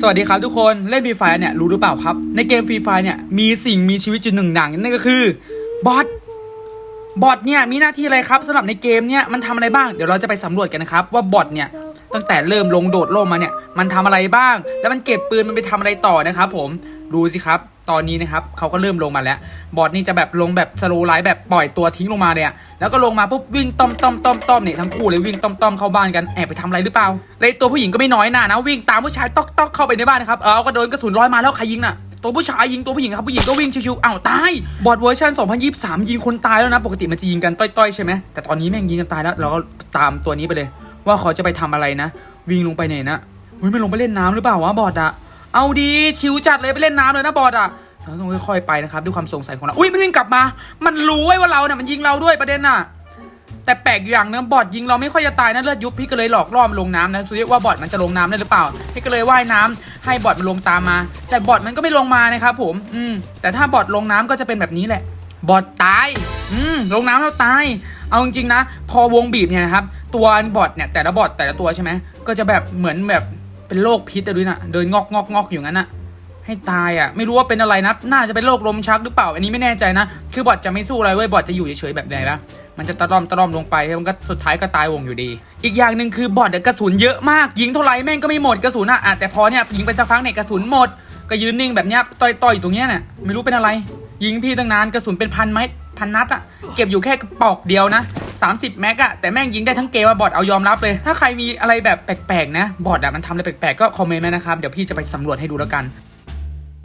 สวัสดีครับทุกคนเล่นฟรีไฟเนี่ยรู้หรือเปล่าครับ ในเกมฟรีไฟเนี่ยมีสิ่งมีชีวิตอยู่หนึ่งอย่างนั่นก็คือบอทบอทเนี่ยมีหน้าที่อะไรครับสำหรับในเกมเนี่ยมันทำอะไรบ้างเดี๋ยวเราจะไปสำรวจกันนะครับ ว่าบอทเนี่ยตั้งแต่เริ่มลงโดดร่มมาเนี่ยมันทำอะไรบ้าง แล้วมันเก็บปืนมันไปทำอะไรต่อนะครับ ผมดูสิครับ ตอนนี้นะครับเขาก็เริ่มลงมาแล้ว บอทนี่จะแบบลงแบบสโลไลท์แบบปล่อยตัวทิ้งลงมาเนี่ยแล้วก็ลงมาปุ๊บวิ่งต้อมต้อมต้อมต้อมเนี่ยทั้งคู่เลยวิ่งต้อมต้อมเข้าบ้านกันแอบไปทำอะไรหรือเปล่าแล้วไอ้ตัวผู้หญิงก็ไม่น้อยหน้านะ วิ่งตามผู้ชายต๊อกต๊อกเข้าไปในบ้านนะครับเออก็โดนกระสุนร้อยมาแล้วใครยิงน่ะตัวผู้ชายยิงตัวผู้หญิงครับผู้หญิงก็วิ่งชิวๆอ้าวตายบอดเวอร์ชัน2023 ยิงคนตายแล้วนะ ปกติมันจะยิงกันต้อยๆใช่ไหมแต่ตอนนี้แม่งยิงกันตายแล้วเราก็ตามตัวนี้ไปเลย ว่าเขาจะไปทำอะไรนะ วิ่งลงไปไหนนะเฮ้ยไม่ลงไปเล่นน้ำหรือเปล่าวะบอดอะ เอาดีชิวจัดเลยไปเล่นน้ำเลยนะบอดอะเราต้องค่อยๆไปนะครับด้วยความสงสัยของเราอุ้ยมันวิ่งกลับมา มันรู้ไว้ว่าเราเนี่ยมันยิงเราด้วยประเด็นน่ะ แต่แปลกอยู่อย่างนะบอดยิงเราไม่ค่อยจะตายนะเลือดยุบพี่ก็เลยหลอกล่อมลงน้ำนะสุดยอดว่าบอดมันจะลงน้ำได้หรือเปล่า พี่ก็เลยว่ายน้ำให้บอดมันลงตามมา แต่บอดมันก็ไม่ลงมานะครับผม อืมแต่ถ้าบอดลงน้ำก็จะเป็นแบบนี้แหละ บอดตาย อืมลงน้ำแล้วตาย เอาจริงๆนะ พอวงบีบเนี่ยนะครับตัวบอดเนี่ยแต่ละบอดแต่ละตัวใช่ไหมก็จะแบบเหมือนแบบ เป็นโรคพิษอะด้วยนะเดินงอกงอกงอกอยู่งั้นอะให้ตายอะไม่รู้ว่าเป็นอะไรนะ น่าจะเป็นโรคลมชักหรือเปล่า อันนี้ไม่แน่ใจนะ คือบอทจะไม่สู้อะไรเว้ยบอทจะอยู่เฉยๆแบบไหนละมันจะตะล่อมตะล่อมลงไปแล้วมันก็สุดท้ายก็ตายวงอยู่ดี อีกอย่างหนึ่งคือบอทกระสุนเยอะมาก ยิงเท่าไหร่แม่งก็ไม่หมดกระสุนอะอะแต่พอเนี่ยยิงไปสักพักเนี่ยกระสุนหมด ก็ยืนนิ่งแบบเนี้ยต่อยๆอยู่ตรงเนี้ยเนี่ยไม่รู้เป็นอะไร ยิงพี่ตั้งนานกระสุนเป็นพันไม้พันนัดอะเก็บอยู่แค่กระปอกเดียวนะ 30 แม็กอะแต่แม่งยิงได้ทั้งเกมอะบอทเอายอมรับเลย ถ้าใครมีอะไรแบบแปลกๆนะบอทอะมันทำอะไรแปลกๆก็คอมเมนต์มานะครับเดี๋ยวพี่จะไปสำรวจให้ดูแล้วกัน